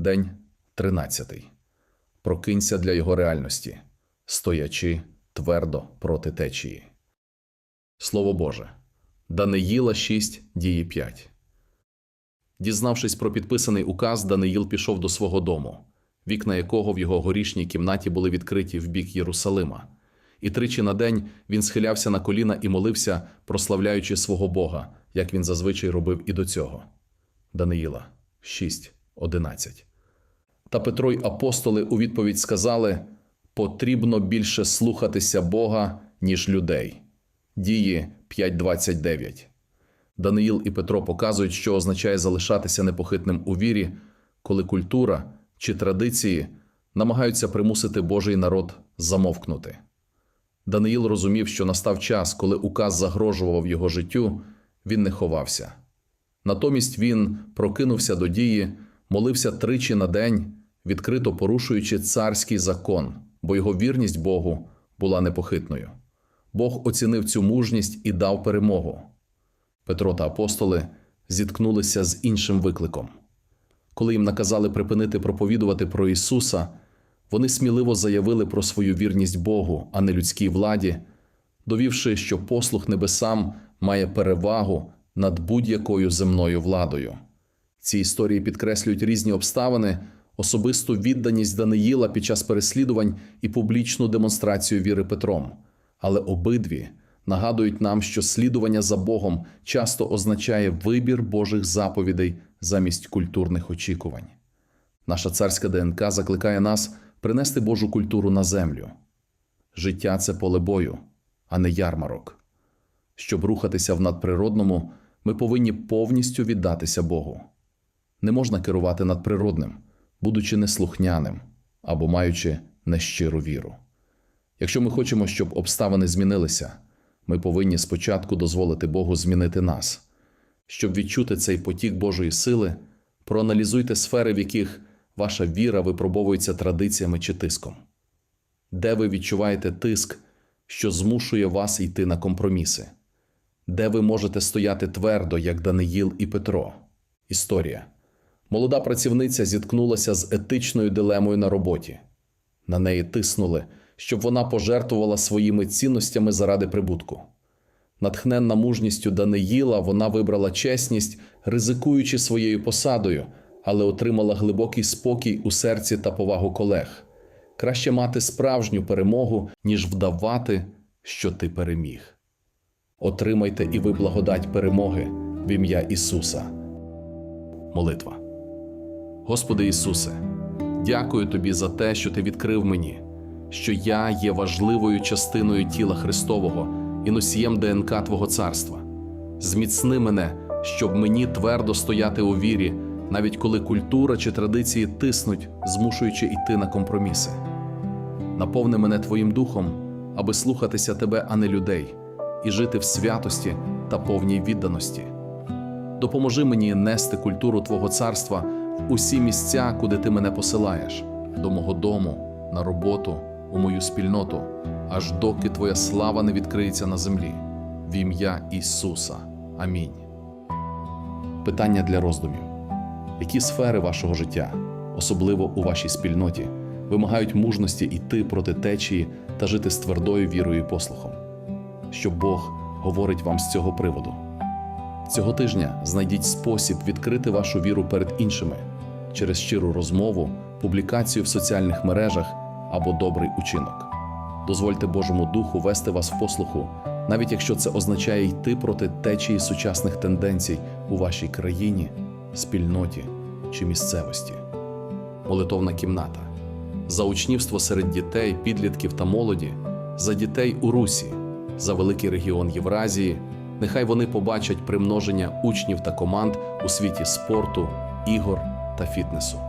День 13. Прокинься для його реальності, стоячи твердо проти течії. Слово Боже. Даниїла 6, дії 5. Дізнавшись про підписаний указ, Даниїл пішов до свого дому, вікна якого в його горішній кімнаті були відкриті в бік Єрусалима. І тричі на день він схилявся на коліна і молився, прославляючи свого Бога, як він зазвичай робив і до цього. Даниїла 6, 11. Та Петро й апостоли у відповідь сказали: потрібно більше слухатися Бога, ніж людей. Дії 5.29. Даниїл і Петро показують, що означає залишатися непохитним у вірі, коли культура чи традиції намагаються примусити Божий народ замовкнути. Даниїл розумів, що настав час, коли указ загрожував його життю, він не ховався. Натомість він прокинувся до дії, молився тричі на день, відкрито порушуючи царський закон, бо його вірність Богу була непохитною. Бог оцінив цю мужність і дав перемогу. Петро та апостоли зіткнулися з іншим викликом. Коли їм наказали припинити проповідувати про Ісуса, вони сміливо заявили про свою вірність Богу, а не людській владі, довівши, що послух небесам має перевагу над будь-якою земною владою. Ці історії підкреслюють різні обставини, особисту відданість Даниїла під час переслідувань і публічну демонстрацію віри Петром. Але обидві нагадують нам, що слідування за Богом часто означає вибір Божих заповідей замість культурних очікувань. Наша царська ДНК закликає нас принести Божу культуру на землю. Життя це поле бою, а не ярмарок. Щоб рухатися в надприродному, ми повинні повністю віддатися Богу. Не можна керувати надприродним, будучи неслухняним або маючи нещиру віру. Якщо ми хочемо, щоб обставини змінилися, ми повинні спочатку дозволити Богу змінити нас. Щоб відчути цей потік Божої сили, проаналізуйте сфери, в яких ваша віра випробовується традиціями чи тиском. Де ви відчуваєте тиск, що змушує вас йти на компроміси? Де ви можете стояти твердо, як Даниїл і Петро? Історія. Молода працівниця зіткнулася з етичною дилемою на роботі. На неї тиснули, щоб вона пожертвувала своїми цінностями заради прибутку. Натхненна мужністю Даниїла, вона вибрала чесність, ризикуючи своєю посадою, але отримала глибокий спокій у серці та повагу колег. Краще мати справжню перемогу, ніж вдавати, що ти переміг. Отримайте і ви благодать перемоги в ім'я Ісуса. Молитва. Господи Ісусе, дякую Тобі за те, що Ти відкрив мені, що я є важливою частиною тіла Христового і носієм ДНК Твого царства. Зміцни мене, щоб мені твердо стояти у вірі, навіть коли культура чи традиції тиснуть, змушуючи йти на компроміси. Наповни мене Твоїм духом, аби слухатися Тебе, а не людей, і жити в святості та повній відданості. Допоможи мені нести культуру Твого царства усі місця, куди ти мене посилаєш, до мого дому, на роботу, у мою спільноту, аж доки Твоя слава не відкриється на землі. В ім'я Ісуса. Амінь. Питання для роздумів: які сфери вашого життя, особливо у вашій спільноті, вимагають мужності йти проти течії та жити з твердою вірою і послухом? Що Бог говорить вам з цього приводу? Цього тижня знайдіть спосіб відкрити вашу віру перед іншими через щиру розмову, публікацію в соціальних мережах або добрий учинок. Дозвольте Божому Духу вести вас в послуху, навіть якщо це означає йти проти течії сучасних тенденцій у вашій країні, спільноті чи місцевості. Молитовна кімната за учнівство серед дітей, підлітків та молоді, за дітей у Русі, за великий регіон Євразії. Нехай вони побачать примноження учнів та команд у світі спорту, ігор та фітнесу.